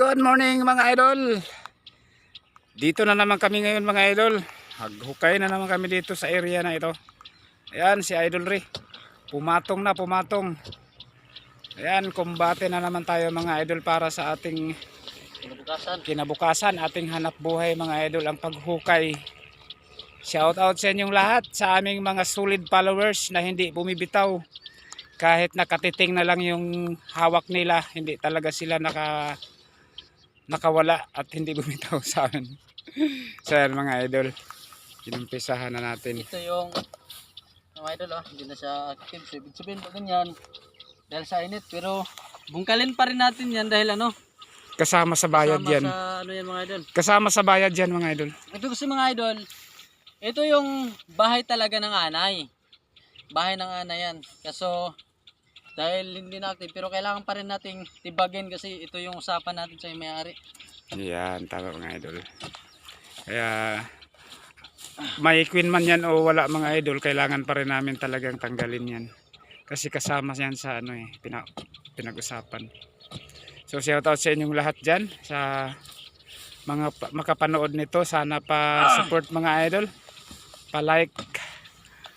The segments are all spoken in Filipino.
Good morning mga idol. Dito na naman kami ngayon mga idol. Haghukay na naman kami dito sa area na ito. Ayan si Idol Ray. Pumatong na pumatong. Ayan kumbate na naman tayo mga idol para sa ating Kinabukasan. kinabukasan, ating hanap buhay mga idol ang paghukay. Shout out sa inyong lahat sa aming mga solid followers na hindi bumibitaw. Kahit nakatiting na lang yung hawak nila, hindi talaga sila naka nakawala at hindi bumitaw sa amin. so yan mga idol, inumpisahan na natin. Ito yung mga idol oh, hindi na siya active. So, ibig sabihin pag ganyan, dahil sa init, pero bungkalin pa rin natin yan dahil ano, Kasama sa bayad kasama yan. sa ano yan mga idol. Kasama sa bayad yan mga idol. Ito kasi mga idol, ito yung bahay talaga ng anay. Bahay ng anay yan. Kaso, dahil hindi na active, pero kailangan pa rin nating tibagin kasi ito yung usapan natin sa may-ari. Yan, tama mga idol. Kaya may queen man yan o wala mga idol, kailangan pa rin namin talagang tanggalin yan. Kasi kasama yan sa ano eh, pina, pinag-usapan. So shout out sa inyong lahat dyan, sa mga pa- makapanood nito. Sana pa support mga idol. Pa-like.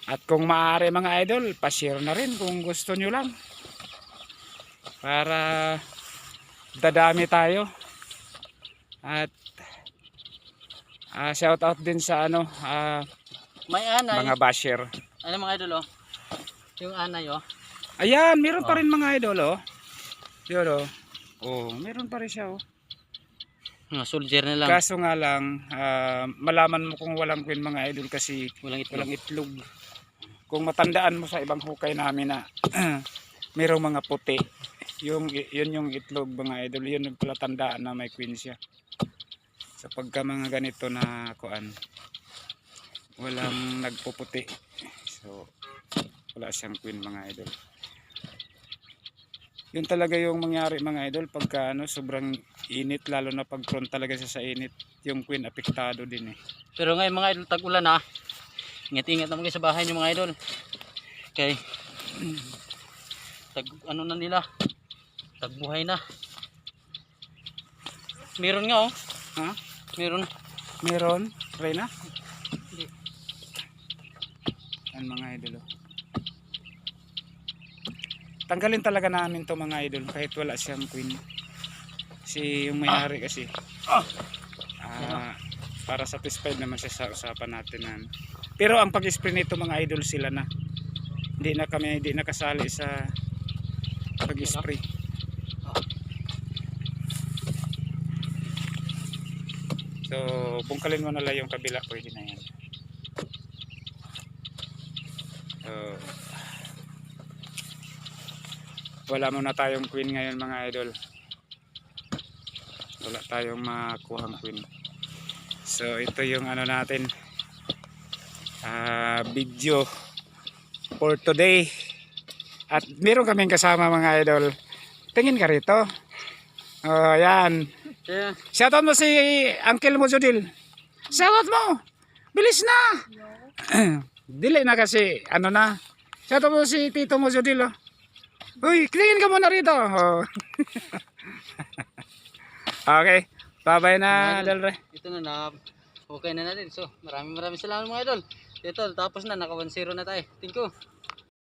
At kung maaari mga idol, pa-share na rin kung gusto nyo lang. Para dadami tayo. At ah, shout out din sa ano ah, May anay. mga basher. Ano mga idol oh? Yung anay oh. Ayan, meron pa Oh. rin mga idol oh. Yun oh. Oh, meron pa rin siya oh. Mga soldier na lang. Kaso nga lang, ah, malaman mo kung walang queen mga idol kasi Walang itlog. walang itlog. Kung matandaan mo sa ibang hukay namin na merong mga puti, yung yun yung itlog mga idol, yun yung pala tandaan na may queen siya. Sa pagka mga ganito na kuan, walang nagpuputi. So, wala siyang queen mga idol. Yun talaga yung mangyari mga idol pagka ano, sobrang init lalo na pag prone talaga siya sa init. Yung queen apektado din eh. Pero ngayon mga idol, tag-ulan ha. Ingat-ingat naman kayo sa bahay niyo mga idol. Okay. Tag, ano na nila. Tagbuhay na. Meron nga oh. Ha? Meron. Meron? Reyna? Hindi. Yan mga idol. oh. Tanggalin talaga namin to mga idol kahit wala siyang queen. Si yung may-ari kasi. Ah, para satisfied naman siya sa usapan natin nan. Pero ang pag-spray nito mga idol sila na. Hindi na kami hindi nakasali sa pag-spray. So, bungkalin mo na lang yung kabila, pwede na yan. So, wala muna tayong queen ngayon mga idol. Wala tayong makuhang queen. So, ito yung ano natin. ah video for today. At meron kaming kasama mga idol. Tingin ka rito. Oh, yan. Yeah. Shoutout mo si Uncle mo, Jodil. Shoutout mo. Bilis na. Dili na kasi, ano na. Shoutout mo si Tito mo, Jodil. Oh. Uy, klingin ka muna rito. Oh. okay. Bye-bye na, idol. Ito na na. Okay na natin. So, maraming maraming salamat mga idol. Ito, tapos na. Naka 1-0 na tayo. Thank you.